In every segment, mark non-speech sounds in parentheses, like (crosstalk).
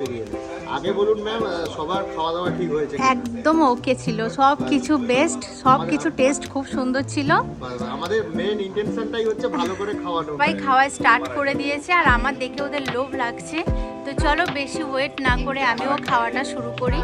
পেরিয়ে আগে বলুন ম্যাম সবার খাওয়া দাওয়া ঠিক হয়েছে একদম ওকে ছিল। সব কিছু বেস্ট সব কিছু টেস্ট খুব সুন্দর ছিল। আমাদের মেন ইন্টেনশনটাই হচ্ছে ভালো করে খাওয়ানো সবাই খাওয়া স্টার্ট করে দিয়েছে আর আমার দেখে ওদের লোভ লাগছে। তো চলো বেশি ওয়েট না করে আমিও খাওয়াটা শুরু করি।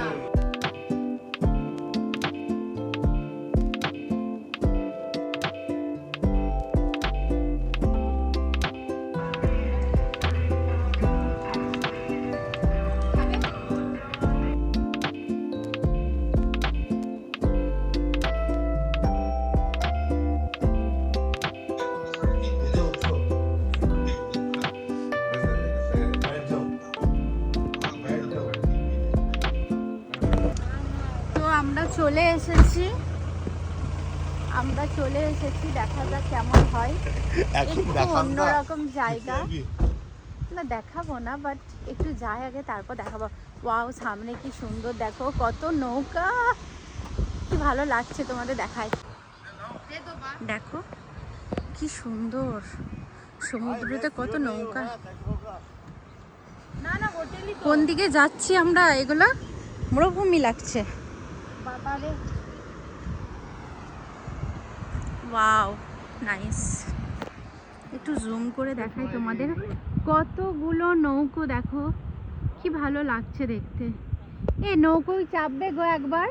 আমরা চলে এসেছি। আমরা চলে এসেছি দেখা যাক কেমন হয়। একটু অন্যরকম জায়গা। (laughs) না দেখাবো না বাট একটু যাই আগে তারপর দেখাবো। ওয়াও সামনে কি সুন্দর দেখো কত নৌকা! কি ভালো লাগছে তোমাদের দেখায়। দেখো কি সুন্দর। সমুদ্রতে কত নৌকা। না না কোন দিকে যাচ্ছি আমরা এগুলা? মরুভূমি লাগছে। বাবারে ওয়াও নাইস একটু জুম করে দেখাই তোমাদের। কতগুলো নৌকো দেখো কি ভালো লাগছে দেখতে। এ নৌকোই চাপবে গো একবার।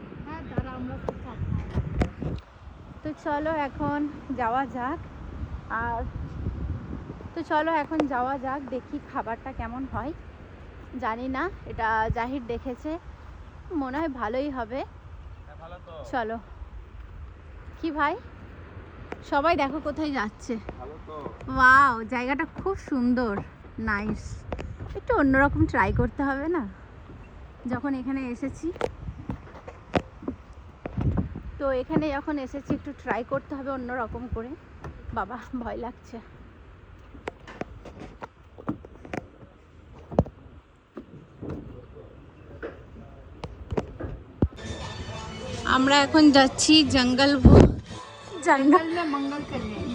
তো চলো এখন যাওয়া যাক। আর তো চলো এখন যাওয়া যাক দেখি খাবারটা কেমন হয়। জানি না এটা জাহির দেখেছে। মনে হয় ভালোই হবে। চলো। কি ভাই? সবাই দেখো কোথায় যাচ্ছে। ওয়াও জায়গাটা খুব সুন্দর। নাইস একটু অন্যরকম ট্রাই করতে হবে না? যখন এখানে এসেছি। তো এখানে যখন এসেছি একটু ট্রাই করতে হবে অন্যরকম করে। বাবা ভয় লাগছে। আমরা এখন যাচ্ছি জঙ্গল জঙ্গল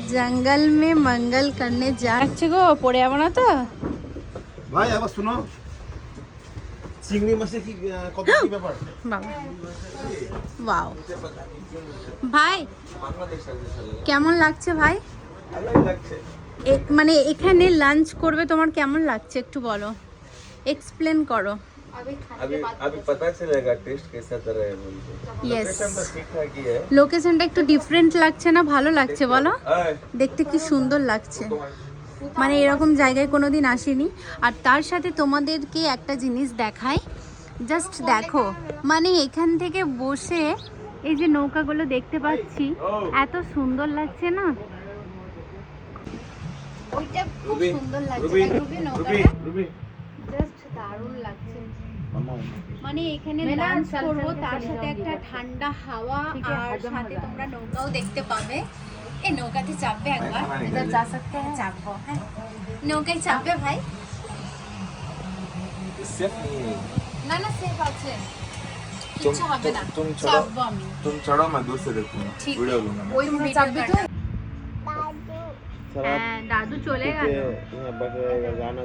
জঙ্গল মে মঙ্গল করনে যাচ্ছে গো পড়ে যাব না তো? ভাই আবার শুনো। চিংড়ি মাছে কি কত কি ব্যাপার? বাবা। ওয়াও। ভাই কেমন লাগছে ভাই? এ- মানে এখানে লাঞ্চ করবে তোমার কেমন লাগছে একটু বলো। এক্সপ্লেন করো। লোকেশনটা একটু ডিফারেন্ট লাগছে না? ভালো লাগছে বলো? দেখতে কি সুন্দর লাগছে। মানে এরকম জায়গায় কোনোদিন আসেনি। আর তার সাথে তোমাদেরকে একটা জিনিস দেখায় জাস্ট দেখো। মানে এখান থেকে বসে এই যে নৌকাগুলো দেখতে পাচ্ছি এত সুন্দর লাগছে না? ওইটা খুব সুন্দর লাগছে। রুবি নৌকাটা। জাস্ট দারুণ লাগছে। মানে এখানে লাঞ্চ করব তার সাথে একটা ঠান্ডা হাওয়া আর সাথে তোমরা নৌকাও দেখতে পাবে এই নৌকাতে চাপবে একবার ইধর যা सकते हैं চাপবো হ্যাঁ নৌকায় চাপবে ভাই सेफ नहीं है না না সেফ আছে तुम কিচ্ছু হবে না तुम चढ़ो চাপবো আমি तुम चढ़ो मैं दूर से देखूंगा ठीक वीडियो लूंगा मैं। ওই চাপবি তো হ্যাঁ দাদু চলে গেল यहाँ बैठेगा गाना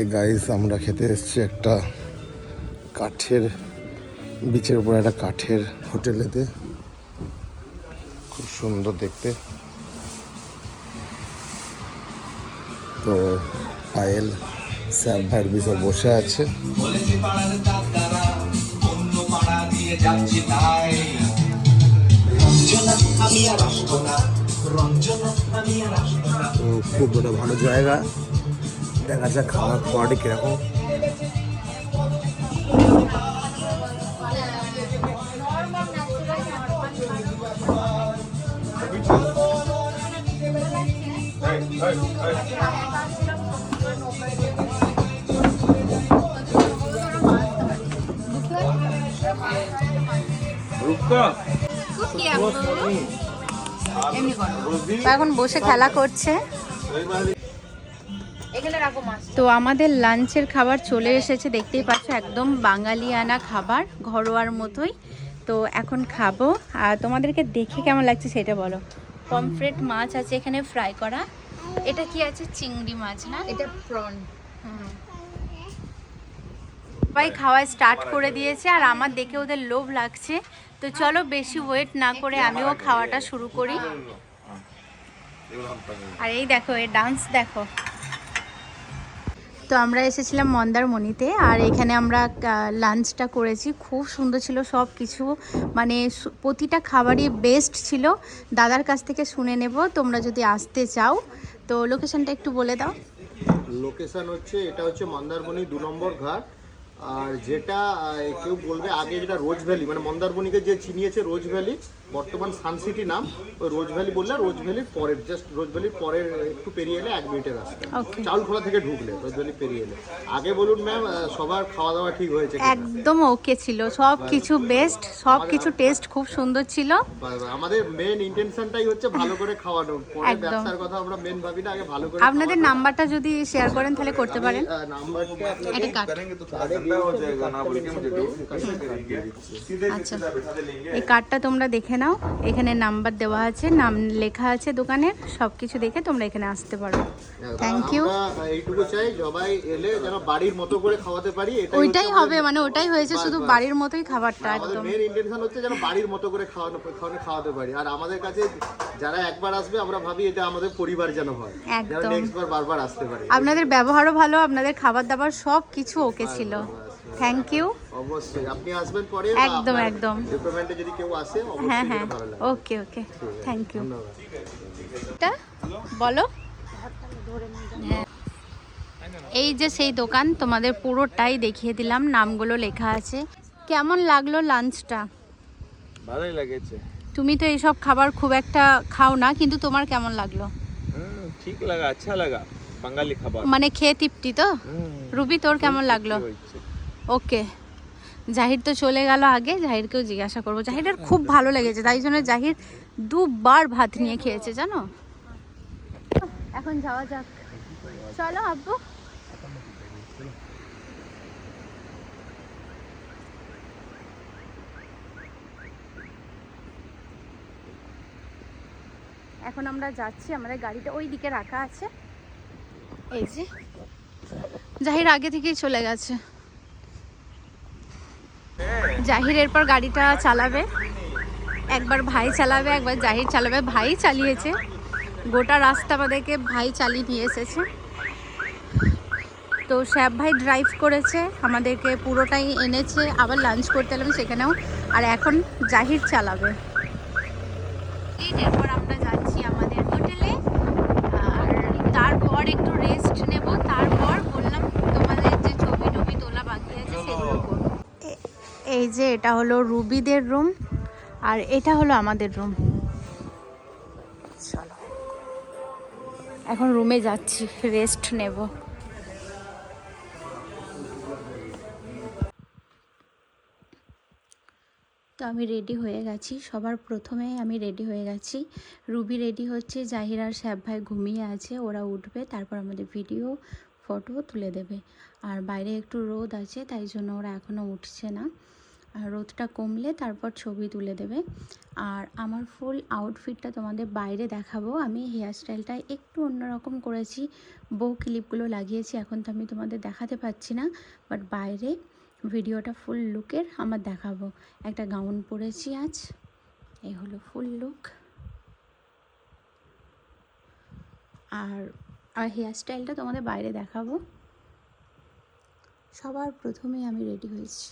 হে গাইস আমরা খেতে এসেছি একটা কাঠের বিচের উপর একটা কাঠের হোটেলেতে খুব সুন্দর দেখতে। তো পায়েল স্যাব ভাইয়ের বিষয় বসে আছে। খুব একটা ভালো জায়গা। দেখা যাক খাওয়ার কোয়ালিটি কীরকম। এখন। বসে খেলা করছে। তো আমাদের লাঞ্চের খাবার চলে এসেছে দেখতেই পাচ্ছ একদম বাঙালিয়ানা খাবার ঘরোয়ার মতোই। তো এখন খাব। আর তোমাদেরকে দেখে কেমন লাগছে সেটা বলো। পমফ্রেট মাছ আছে এখানে ফ্রাই করা। এটা কি আছে? চিংড়ি মাছ না? এটা প্রন। সবাই খাওয়া স্টার্ট করে দিয়েছে আর আমার দেখে ওদের লোভ লাগছে। তো চলো বেশি ওয়েট না করে আমিও খাওয়াটা শুরু করি। আর এই দেখো এই ডান্স দেখো। তো আমরা এসেছিলাম মন্দারমণিতে আর এখানে আমরা লাঞ্চটা করেছি। খুব সুন্দর ছিল সব কিছু মানে প্রতিটা খাবারই বেস্ট ছিল। দাদার কাছ থেকে শুনে নেব, তোমরা যদি আসতে চাও। তো লোকেশনটা একটু বলে দাও। লোকেশন হচ্ছে, এটা হচ্ছে মন্দারমণি দু নম্বর ঘাট। আর যেটা কেউ বলবে আগে যেটা রোজ ভ্যালি মানে মন্দারমণিকে যে চিনিয়েছে রোজ ভ্যালি বর্তমান সানসিটি নাম ওই রোজ ভ্যালি বললে রোজ ভ্যালির পরের জাস্ট রোজ ভ্যালির পরের একটু পেরিয়ে এলে এক মিনিটের রাস্তা। চাউলখোলা থেকে ঢুকলে রোজ ভ্যালি পেরিয়ে এলে। আগে বলুন ম্যাম সবার খাওয়া দাওয়া ঠিক হয়েছে একদম ওকে ছিল। সব কিছু বেস্ট সব কিছু টেস্ট খুব সুন্দর ছিল। আমাদের মেন ইন্টেনশনটাই হচ্ছে ভালো করে খাওয়ানো। পরে ব্যবসার কথা আমরা মেন ভাবি না আগে ভালো করে আপনাদের নাম্বারটা যদি শেয়ার করেন তাহলে করতে পারেন। নাম্বারটা এটা আচ্ছা। এই কার্ডটা তোমরা দেখে নাও। এখানে নাম্বার দেওয়া আছে নাম লেখা আছে দোকানের সব কিছু দেখে তোমরা এখানে আসতে পারো। থ্যাংক ইউ এইটুকু চাই সবাই এলে যেন বাড়ির মতো করে খাওয়াতে পারি ওইটাই হবে মানে ওটাই হয়েছে শুধু। বাড়ির মতোই খাবারটা একদম। মেন ইন্টেনশন হচ্ছে যেন বাড়ির মতো করে খাওয়ানো খাওয়ানো খাওয়াতে পারি। আর আমাদের কাছে যারা একবার আসবে আমরা ভাবি এটা আমাদের পরিবার যেন হয়। একদম। নেক্সট বার বারবার আসতে পারি। আপনাদের ব্যবহারও ভালো আপনাদের খাবার দাবার সব কিছু ওকে ছিল। থ্যাংক ইউ অবশ্যই। আপনি আসবেন পরে একদম, একদম। রিকমেন্ডে যদি কেউ আসে হ্যাঁ হ্যাঁ। ওকে ওকে থ্যাংক ইউ এটা বলো। হ্যাঁ। এই যে সেই দোকান তোমাদের পুরোটাই দেখিয়ে দিলাম নামগুলো লেখা আছে। কেমন লাগল লাঞ্চটা? ভালোই লাগেছে। তুমি তো এইসব খাবার খুব একটা খাও না কিন্তু তোমার কেমন লাগল? ঠিক লাগা আচ্ছা লাগা বাঙালি খাবার। মানে খেয়ে তৃপ্তি তো? রুবি তোর কেমন লাগল। ওকে। জাহির তো চলে গেল আগে, জাহিরকেও জিজ্ঞাসা করব। জাহিরের খুব ভালো লেগেছে, তাই জন্য জাহির দুবার ভাত নিয়ে খেয়েছে, জানো? এখন যাওয়া যাক। চলো আব্বু। এখন আমরা যাচ্ছি, আমাদের গাড়িটা ওই দিকে রাখা আছে। এই যে। জাহির আগে থেকেই চলে গেছে। জাহির এরপর গাড়িটা চালাবে। একবার ভাই চালাবে, একবার জাহির চালাবে। ভাই চালিয়েছে। গোটা রাস্তা আমাদেরকে ভাই চালিয়ে নিয়ে এসেছে। তো শ্যাব ভাই ড্রাইভ করেছে, আমাদেরকে পুরোটাই এনেছে। আবার লাঞ্চ করতে এলাম সেখানেও। আর এখন জাহির চালাবে। এরপর আমরা যাচ্ছি আমাদের হোটেলে আর তারপর একটু রেস্ট নেব। তারপর বললাম তোমাদের যে ছবি টবি তোলা বাকি আছে সেগুলো করব এ- এই যে এটা হলো রুবিদের রুম, আর এটা হলো আমাদের রুম। চলো, এখন রুমে যাচ্ছি রেস্ট নেব। তো আমি রেডি হয়ে গেছি, সবার প্রথমে আমি রেডি হয়ে গেছি। রুবি রেডি হচ্ছে, জাহির আর শ্যাব ভাই ঘুমিয়ে আছে, ওরা উঠবে, তারপর আমাদের ভিডিও ফটো তুলে দেবে। আর বাইরে একটু রোদ আছে, তাই জন্য ওরা এখনও উঠছে না। রোদটা কমলে তারপর ছবি তুলে দেবে। আর আমার ফুল আউটফিটটা তোমাদের বাইরে দেখাবো। আমি হেয়ার স্টাইলটা একটু অন্যরকম করেছি। বউ ক্লিপগুলো লাগিয়েছি, এখন তো আমি তোমাদের দেখাতে পাচ্ছি না। বাট বাইরে ভিডিওটা ফুল লুকের আমার দেখাবো। একটা গাউন পরেছি আজ। এই হলো ফুল লুক আর আর হেয়ার স্টাইলটা তোমাদের বাইরে দেখাবো। সবার প্রথমে আমি রেডি হয়েছি।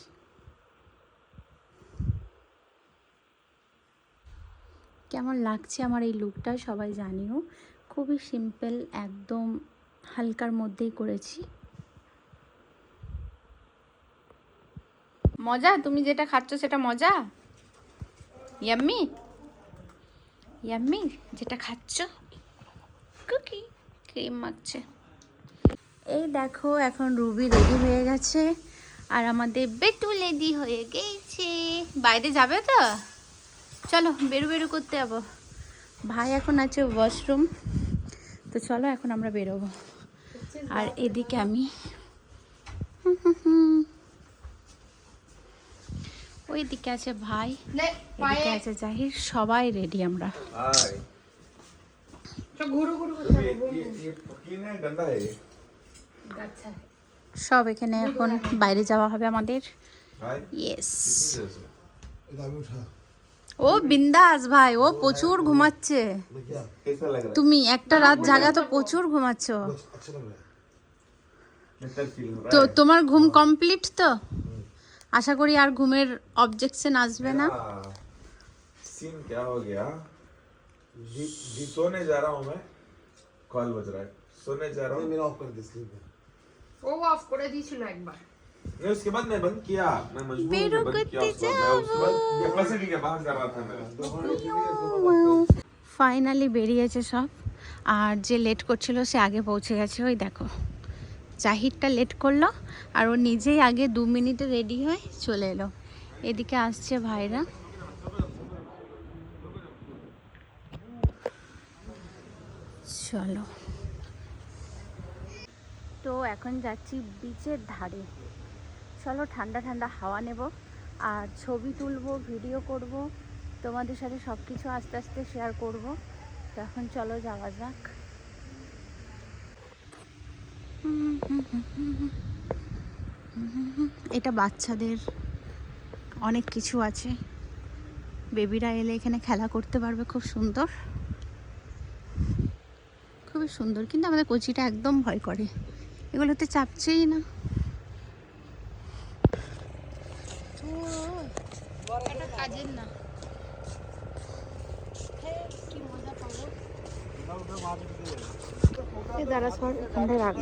কেমন লাগছে আমার এই লুকটা সবাই জানিও। খুবই সিম্পল একদম হালকার মধ্যেই করেছি। মজা? তুমি যেটা খাচ্ছ সেটা মজা? ইয়াম্মি ইয়াম্মি যেটা খাচ্ছ? কুকি ক্রিম মাখছে। এই দেখো, এখন রুবি রেডি হয়ে গেছে। আর আমাদের বেটু লেডি হয়ে গেছে। বাইরে যাবে তো? চলো বেরু বেরু করতে যাব। ভাই এখন আছে ওয়াশরুম তো চলো এখন আমরা বেরোবো। আর এদিকে আমি। ওই দিকে আছে ভাই এদিকে আছে জাহির সবাই রেডি আমরা। সব এখানে এখন বাইরে যাওয়া হবে আমাদের। ইয়েস ও বিন্দাস ভাই ও প্রচুর ঘুমাচ্ছে कैसा लग रहा তুমি একটা রাত জাগা তো প্রচুর ঘুমাচ্ছ है कैसा फील हो তো रहा है তোমার ঘুম কমপ্লিট তো আশা করি আর ঘুমের অবজেকশন আসবে না सीन क्या हो गया सोने जा रहा हूँ मैं कॉल बज रहा है सोने जा रहा हूँ मेरा ऑफ कर दे स्लीप ও অফ করে দিয়েছিল একবার नहीं उसके बाद मैं बंद किया मैं मजबूर हूँ मेरे मैं बंद किया कुत्ते उसके बाद मैं उसके बाद ये फंसे के बाहर जा रहा था मैं ফাইনালি বেরিয়েছে সব আর যে লেট করছিল সে আগে পৌঁছে গেছে ওই দেখো জাহিরটা লেট করলো আর ও নিজেই আগে দু মিনিটে রেডি হয়ে চলে এলো এদিকে আসছে ভাইরা চলো তো এখন যাচ্ছি বিচের ধারে চলো ঠান্ডা ঠান্ডা হাওয়া নেব আর ছবি তুলব, ভিডিও করব, তোমাদের সাথে সব কিছু আস্তে আস্তে শেয়ার করব। তো এখন চলো যাওয়া যাক। এটা বাচ্চাদের অনেক কিছু আছে। বেবিরা এলে এখানে খেলা করতে পারবে, খুব সুন্দর। খুবই সুন্দর, কিন্তু আমাদের কচিটা একদম ভয় করে। এগুলোতে চাপছেই না। কাজের না দাঁড়া সর এখানটায় রাখ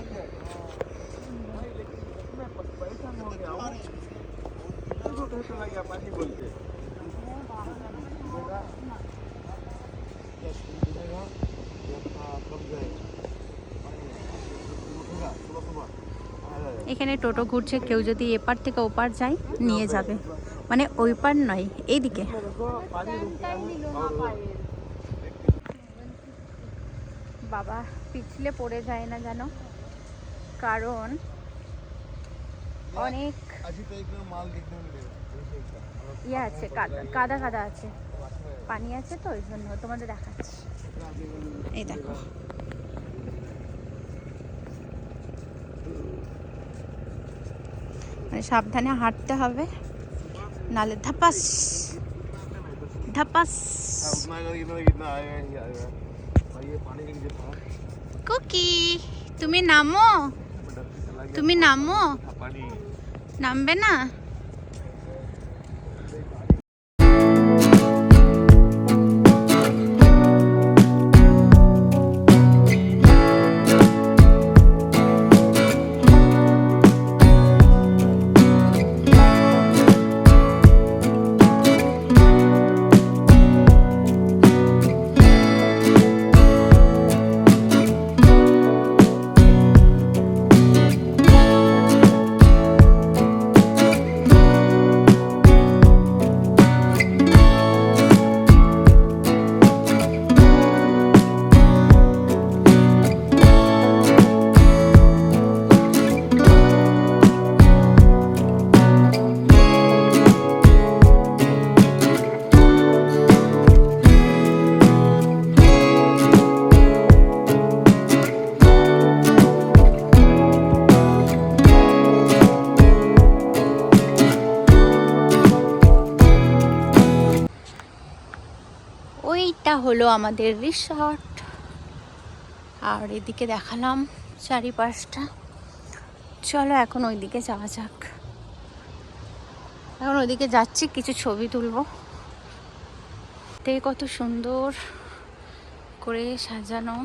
এখানে টোটো ঘুরছে কেউ যদি এপার থেকে ওপার যায় নিয়ে যাবে। মানে ওই পার নয় এইদিকে। বাবা পিছলে পড়ে যায় না জানো কারণ অনেক ইয়ে আছে কাদা কাদা আছে। পানি আছে তো ওই জন্য তোমাদের দেখাচ্ছি। এই দেখো। মানে সাবধানে হাঁটতে হবে নালে ধাপাস ধাপাস। কুকি তুমি নামো তুমি নামো। নামবে না? হলো আমাদের রিসর্ট আর এদিকে দেখালাম চারিপাশটা। চলো এখন ওইদিকে যাওয়া যাক। এখন ওইদিকে যাচ্ছি, কিছু ছবি তুলব। তে কত সুন্দর করে সাজানো।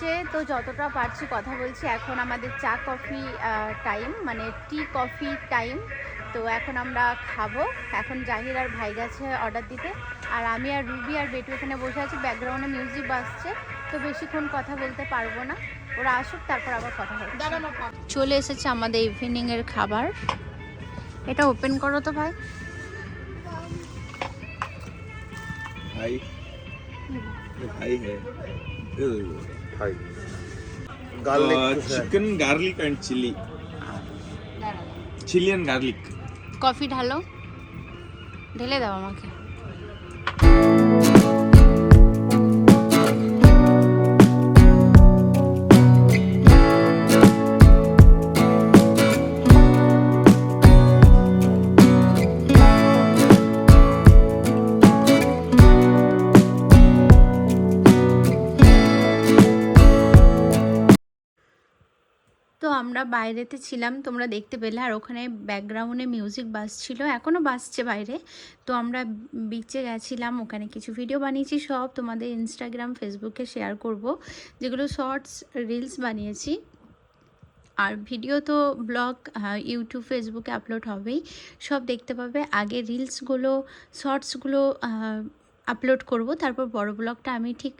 হচ্ছে তো যতটা পারছি কথা বলছি। এখন আমাদের চা কফি টাইম মানে টি কফি টাইম তো এখন আমরা খাব। এখন জাহির আর ভাই গেছে অর্ডার দিতে। আর আমি আর রুবি আর বেটু এখানে বসে আছি ব্যাকগ্রাউন্ডে মিউজিক বাজছে তো বেশিক্ষণ কথা বলতে পারব না। ওরা আসুক তারপর আবার কথা হবে। চলে এসেছে আমাদের ইভিনিংয়ের খাবার। এটা ওপেন করো তো ভাই। ভাই। ভাই হ্যাঁ। হয় garlic chicken garlic and chili chili and garlic coffee ঢালো ঢেলে দাও আমাকে তো আমরা বাইরেতে ছিলাম, তোমরা দেখতে পেলে। আর ওখানে ব্যাকগ্রাউন্ডে মিউজিক বাজছিল এখনও বাজছে বাইরে। তো আমরা বিচে গেছিলাম, ওখানে কিছু ভিডিও বানিয়েছি, সব তোমাদের ইনস্টাগ্রাম ফেসবুকে শেয়ার করব। যেগুলো শর্টস রিলস বানিয়েছি। আর ভিডিও তো ব্লগ ইউটিউব ফেসবুকে আপলোড হবেই। সব দেখতে পাবে। আগে রিলসগুলো শর্টসগুলো আপলোড করব। তারপর বড় ব্লগটা আমি ঠিক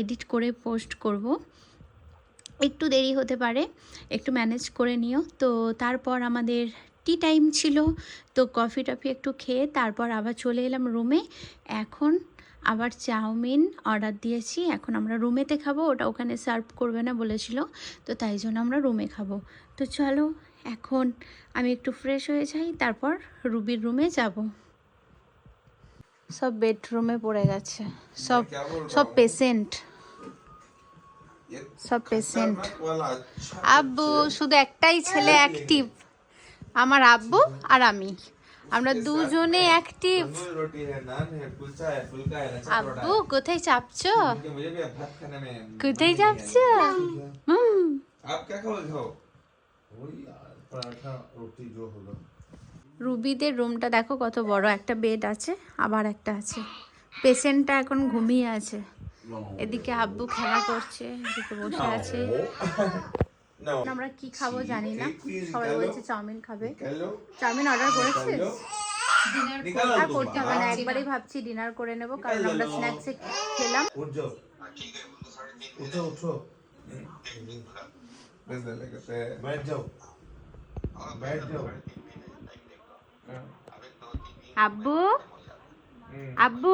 এডিট করে পোস্ট করব। একটু দেরি হতে পারে, একটু ম্যানেজ করে নিও। তো তারপর আমাদের টি টাইম ছিল, তো কফি টফি একটু খেয়ে তারপর আবার চলে এলাম রুমে এখন আবার চাউমিন অর্ডার দিয়েছি, এখন আমরা রুমেতে খাব, ওটা ওখানে সার্ভ করবে না বলেছিল, তো তাই জন্য আমরা রুমে খাব। তো চলো, এখন আমি একটু ফ্রেশ হয়ে যাই, তারপর রুবির রুমে যাব। সব বেডরুমে পড়ে গেছে, সব সব পেশেন্ট সব পেশেন্ট আব্বু, শুধু একটাই ছেলে অ্যাক্টিভ আমার আব্বু আর আমি। আমরা দুজনে অ্যাক্টিভ আব্বু, কোথায় চাপছ? কোথায় চাপছ? হুম। রুবিদের রুমটা দেখো কত বড়। একটা বেড আছে, আবার একটা আছে। পেশেন্টটা এখন ঘুমিয়ে আছে। এদিকে আব্বু খেলা করছে এদিকে বসে আছে No. আমরা কি খাবো জানি না एक piece সবাই निकालो। বলছে চাউমিন খাবে निकाल लो চাউমিন অর্ডার করেছিস निकालो निकालो আর तुम। করতে হবে না একবারই ভাবছি ডিনার করে নেব কারণ আমরা স্ন্যাক্সে খেলাম উঠ যাও উঠো উঠো बस ले लेते हैं बैठ जाओ बैठ जाओ আব্বু আব্বু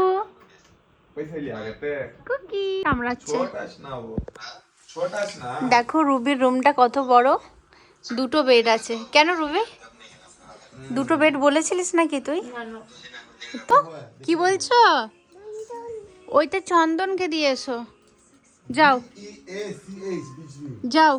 দেখো রুবির রুমটা কত বড়। দুটো বেড আছে। কেন রুবি? দুটো বেড বলেছিলিস নাকি তুই? তো কি বলছো? ওইটা চন্দনকে দিয়ে এসো। যাও। যাও।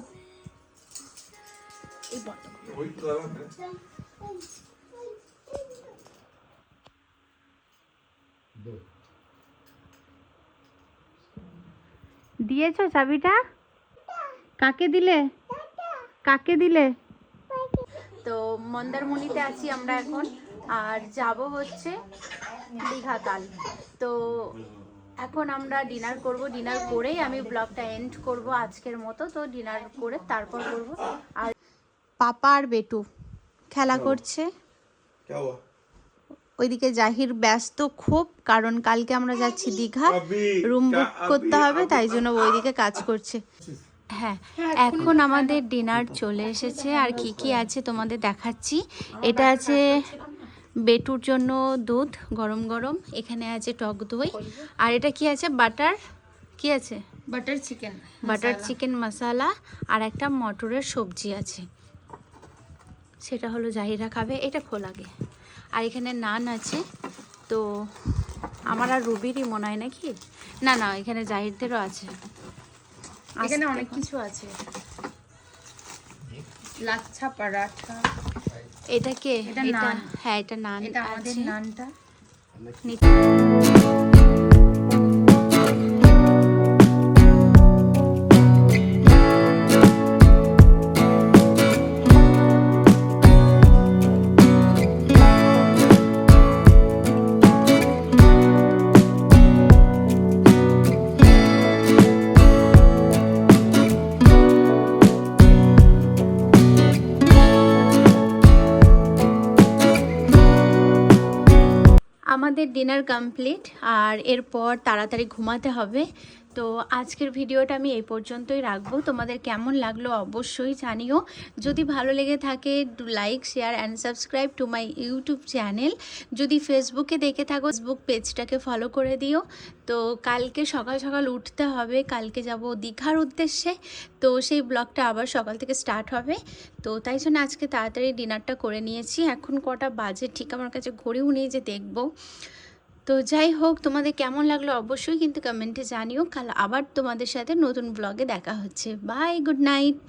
দিয়েছ চাবিটা? কাকে দিলে? কাকে দিলে? তো মন্দারমণিতে আছি আমরা এখন আর যাব হচ্ছে দীঘাতাল। তো এখন আমরা ডিনার করব ডিনার করেই আমি ব্লগটা এন্ড করব আজকের মতো। তো ডিনার করে তারপর করব। আর পাপা আর বেটু খেলা করছে। ওইদিকে জাহির ব্যস্ত খুব কারণ কালকে আমরা যাচ্ছি দীঘা রুম বুক করতে হবে তাই জন্য ওইদিকে কাজ করছে। হ্যাঁ, হ্যাঁ এখন আমাদের ডিনার চলে এসেছে আর কি কি আছে তোমাদের দেখাচ্ছি। এটা আছে বেটুর জন্য দুধ গরম গরম এখানে আছে টক দই। আর এটা কি আছে? বাটার? কি আছে? Butter chicken butter chicken masala আর একটা মটরের সবজি আছে। সেটা হলো জাহিরা খাবে এটা খোলাগে আর এখানে নান আছে। তো আমার আর রুবিরই মনে হয় নাকি? না না এখানে জাহিরদেরও আছে। এখানে অনেক কিছু আছে। লাচ্ছা পরাঠা। এটা কে? এটা নান। হ্যাঁ এটা নান এটা আমাদের নানটা। নানটা আমাদের ডিনার কমপ্লিট আর এরপর তাড়াতাড়ি ঘুমাতে হবে। তো আজকের ভিডিওটা আমি এই পর্যন্তই রাখব। তোমাদের কেমন লাগল অবশ্যই জানিও। যদি ভালো লেগে থাকে do like, share and subscribe to my YouTube channel যদি ফেসবুকে দেখে থাকো ফেসবুক পেজটাকে ফলো করে দিও। তো কালকে সকাল সকাল উঠতে হবে, কালকে যাব দীঘার উদ্দেশ্যে। তো সেই ব্লগটা আবার সকাল থেকে স্টার্ট হবে। তো তাই জন্য আজকে তাড়াতাড়ি ডিনারটা করে নিয়েছি। এখন কটা বাজে, ঠিক আমার কাছে ঘড়িও নেই যে দেখব। তো যাই হোক, তোমাদের কেমন লাগল অবশ্যই কিন্তু কমেন্টে জানিও। কাল আবার তোমাদের সাথে নতুন ব্লগে দেখা হচ্ছে। Bye good night